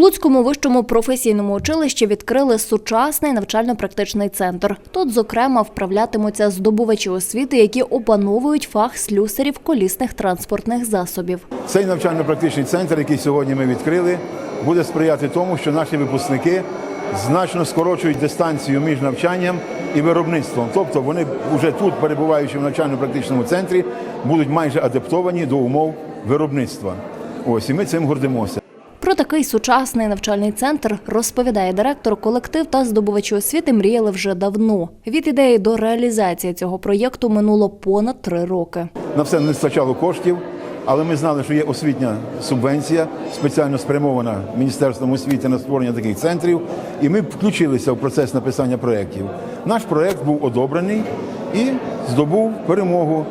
Луцькому вищому професійному училищі відкрили сучасний навчально-практичний центр. Тут, зокрема, вправлятимуться здобувачі освіти, які опановують фах слюсарів колісних транспортних засобів. Цей навчально-практичний центр, який сьогодні ми відкрили, буде сприяти тому, що наші випускники значно скорочують дистанцію між навчанням і виробництвом. Тобто вони вже тут, перебуваючи в навчально-практичному центрі, будуть майже адаптовані до умов виробництва. Ось і ми цим гордимося. Про такий сучасний навчальний центр розповідає директор. Колектив та здобувачі освіти мріяли вже давно. Від ідеї до реалізації цього проєкту минуло понад три роки. На все не вистачало коштів, але ми знали, що є освітня субвенція, спеціально спрямована Міністерством освіти на створення таких центрів, і ми включилися в процес написання проєктів. Наш проєкт був одобрений і здобув перемогу.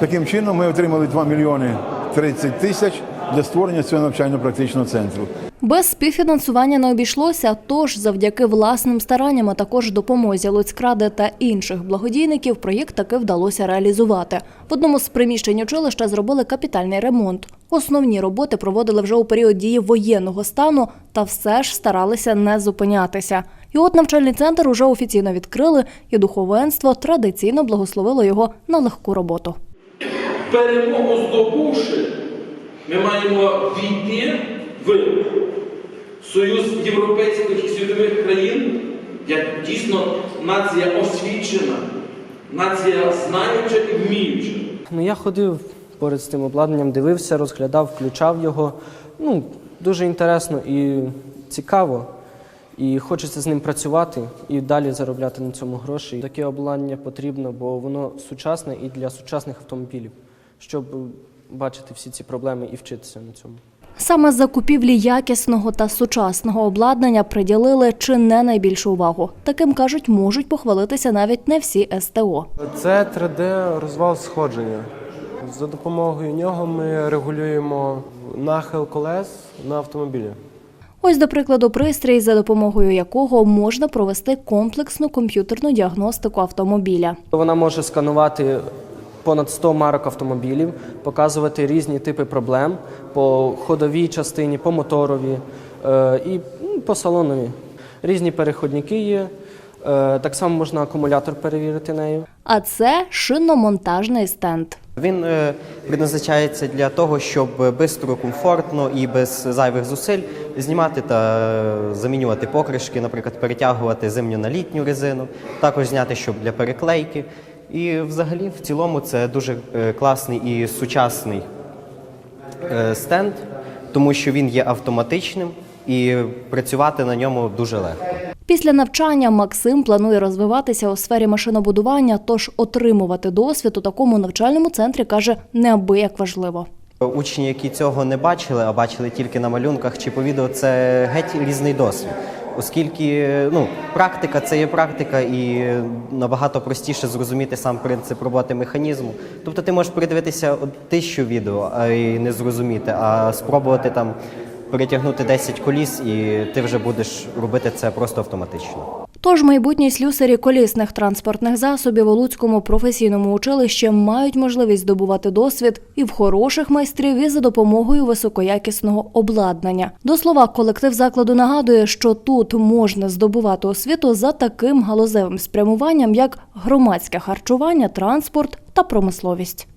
Таким чином ми отримали 2 мільйони 30 тисяч для створення цього навчально-практичного центру. Без співфінансування не обійшлося, тож завдяки власним старанням, а також допомозі Луцькради та інших благодійників, проєкт таки вдалося реалізувати. В одному з приміщень училища зробили капітальний ремонт. Основні роботи проводили вже у період дії воєнного стану, та все ж старалися не зупинятися. І от навчальний центр уже офіційно відкрили, і духовенство традиційно благословило його на легку роботу. перемогу здобувши, ми маємо війти в Союз європейських і світових країн, як дійсно нація освічена, нація знаюча і вміюча. Ну, я ходив поряд з тим обладнанням, дивився, розглядав, включав його. Ну, дуже інтересно і цікаво. І хочеться з ним працювати і далі заробляти на цьому гроші. Таке обладнання потрібно, бо воно сучасне і для сучасних автомобілів, щоб бачити всі ці проблеми і вчитися на цьому. Саме закупівлі якісного та сучасного обладнання приділили чи не найбільшу увагу. Таким кажуть, можуть похвалитися навіть не всі СТО. Це 3D розвал сходження. За допомогою нього ми регулюємо нахил колес на автомобілі. Ось, до прикладу, пристрій, за допомогою якого можна провести комплексну комп'ютерну діагностику автомобіля. Вона може сканувати понад 100 марок автомобілів, показувати різні типи проблем по ходовій частині, по моторові е, і ну, по салонові. Різні переходники є. Е, так само можна акумулятор перевірити нею. А це шиномонтажний стенд. Він е, предназначається для того, щоб швидко, комфортно і без зайвих зусиль знімати та е, замінювати покришки, наприклад, перетягувати зимню на літню резину, також зняти, щоб для переклейки. І взагалі, в цілому, це дуже е, класний і сучасний е, стенд, тому що він є автоматичним і працювати на ньому дуже легко. Після навчання Максим планує розвиватися у сфері машинобудування, тож отримувати досвід у такому навчальному центрі каже неабияк важливо. Учні, які цього не бачили, а бачили тільки на малюнках чи по відео, це геть різний досвід. Оскільки ну, практика це є практика, і набагато простіше зрозуміти сам принцип роботи механізму. Тобто ти можеш передивитися от тисячу відео і не зрозуміти, а спробувати там перетягнути 10 коліс, і ти вже будеш робити це просто автоматично. Тож майбутні слюсарі колісних транспортних засобів у Луцькому професійному училищі мають можливість здобувати досвід і в хороших майстрів, і за допомогою високоякісного обладнання. До слова, колектив закладу нагадує, що тут можна здобувати освіту за таким галузевим спрямуванням, як громадське харчування, транспорт та промисловість.